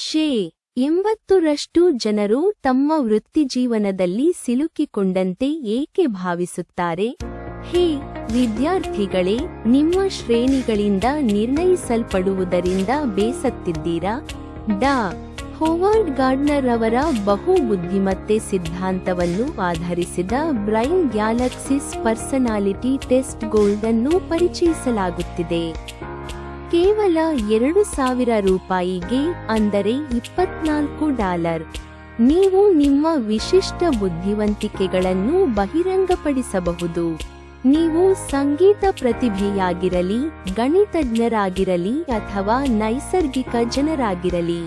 ಶೇ, ಎಂಬತ್ತರಷ್ಟು ಜನರು ತಮ್ಮ ವೃತ್ತಿಜೀವನದಲ್ಲಿ ಸಿಲುಕಿಕೊಂಡಂತೆ ಏಕೆ ಭಾವಿಸುತ್ತಾರೆ? ಹೇ, ವಿದ್ಯಾರ್ಥಿಗಳೇ, ನಿಮ್ಮ ಶ್ರೇಣಿಗಳಿಂದ ನಿರ್ಣಯಿಸಲ್ಪಡುವುದರಿಂದ ಬೇಸತ್ತಿದ್ದೀರಾ? ಡಾ, ಹೋವಾರ್ಡ್ ಗಾರ್ಡ್ನರ್ ಅವರ ಬಹು ಬುದ್ಧಿಮತ್ತೆ ಸಿದ್ಧಾಂತವನ್ನು ಆಧರಿಸಿದ ಬ್ರೈನ್ ಗ್ಯಾಲಕ್ಸಿಸ್ ಪರ್ಸನಾಲಿಟಿ ಟೆಸ್ಟ್ ಗೋಲ್ಡನ್ನು ಪರಿಚಯಿಸಲಾಗುತ್ತಿದೆ. ಕೇವಲ ಎರಡು ಸಾವಿರ ರೂಪಾಯಿಗೆ, ಅಂದರೆ ಇಪ್ಪತ್ನಾಲ್ಕು ಡಾಲರ್. ನೀವು ನಿಮ್ಮ ವಿಶಿಷ್ಟ ಬುದ್ಧಿವಂತಿಕೆಗಳನ್ನು ಬಹಿರಂಗಪಡಿಸಬಹುದು. ನೀವು ಸಂಗೀತ ಪ್ರತಿಭೆಯಾಗಿರಲಿ, ಗಣಿತಜ್ಞರಾಗಿರಲಿ ಅಥವಾ ನೈಸರ್ಗಿಕ ಜನರಾಗಿರಲಿ.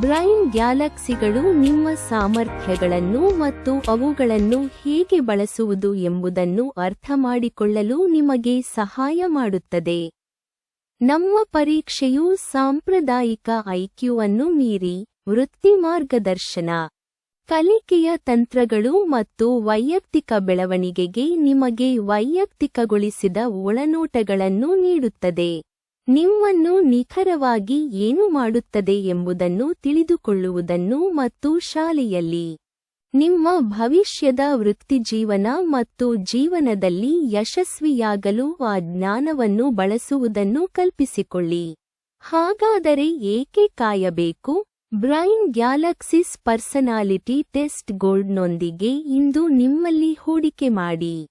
ಬ್ರೈನ್ ಗ್ಯಾಲಕ್ಸಿಗಳು ನಿಮ್ಮ ಸಾಮರ್ಥ್ಯಗಳನ್ನು ಮತ್ತು ಅವುಗಳನ್ನು ಹೇಗೆ ಬಳಸುವುದು ಎಂಬುದನ್ನು ಅರ್ಥಮಾಡಿಕೊಳ್ಳಲು ನಿಮಗೆ ಸಹಾಯ ಮಾಡುತ್ತದೆ. ನಮ್ಮ ಪರೀಕ್ಷೆಯು ಸಾಂಪ್ರದಾಯಿಕ ಐಕ್ಯೂವನ್ನು ಮೀರಿ ವೃತ್ತಿ ಮಾರ್ಗದರ್ಶನ, ಕಲಿಕೆಯ ತಂತ್ರಗಳು ಮತ್ತು ವೈಯಕ್ತಿಕ ಬೆಳವಣಿಗೆಗೆ ನಿಮಗೆ ವೈಯಕ್ತಿಕಗೊಳಿಸಿದ ಒಳನೋಟಗಳನ್ನು ನೀಡುತ್ತದೆ. ನಿಮ್ಮನ್ನು ನಿಖರವಾಗಿ ಏನು ಮಾಡುತ್ತದೆ ಎಂಬುದನ್ನು ತಿಳಿದುಕೊಳ್ಳುವುದನ್ನು ಮತ್ತು ಶಾಲೆಯಲ್ಲಿ ನಿಮ್ಮ ಭವಿಷ್ಯದ ವೃತ್ತಿಜೀವನ ಮತ್ತು ಜೀವನದಲ್ಲಿ ಯಶಸ್ವಿಯಾಗಲು ಆ ಜ್ಞಾನವನ್ನು ಬಳಸುವುದನ್ನು ಕಲ್ಪಿಸಿಕೊಳ್ಳಿ. ಹಾಗಾದರೆ ಏಕೆ ಕಾಯಬೇಕು? ಬ್ರೈನ್ ಗ್ಯಾಲಕ್ಸಿಸ್ ಪರ್ಸನಾಲಿಟಿ ಟೆಸ್ಟ್ ಗೋಲ್ಡ್ನೊಂದಿಗೆ ಇಂದು ನಿಮ್ಮಲ್ಲಿ ಹೂಡಿಕೆ ಮಾಡಿ.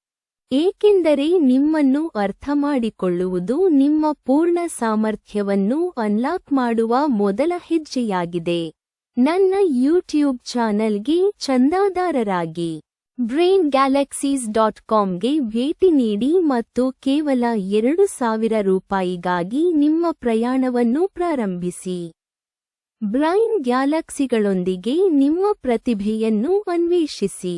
ಏಕೆಂದರೆ ನಿಮ್ಮನ್ನು ಅರ್ಥಮಾಡಿಕೊಳ್ಳುವುದು ನಿಮ್ಮ ಪೂರ್ಣ ಸಾಮರ್ಥ್ಯವನ್ನು ಅನ್ಲಾಕ್ ಮಾಡುವ ಮೊದಲ ಹೆಜ್ಜೆಯಾಗಿದೆ. ನನ್ನ ಯೂಟ್ಯೂಬ್ ಚಾನೆಲ್ಗೆ ಚಂದಾದಾರರಾಗಿ. ಬ್ರೈನ್ ಗ್ಯಾಲಕ್ಸೀಸ್ ಡಾಟ್ ಕಾಮ್ಗೆ ಭೇಟಿ ನೀಡಿ ಮತ್ತು ಕೇವಲ ಎರಡು ಸಾವಿರ ರೂಪಾಯಿಗಾಗಿ ನಿಮ್ಮ ಪ್ರಯಾಣವನ್ನು ಪ್ರಾರಂಭಿಸಿ. ಬ್ರೈನ್ ಗ್ಯಾಲಕ್ಸಿಗಳೊಂದಿಗೆ ನಿಮ್ಮ ಪ್ರತಿಭೆಯನ್ನು ಅನ್ವೇಷಿಸಿ.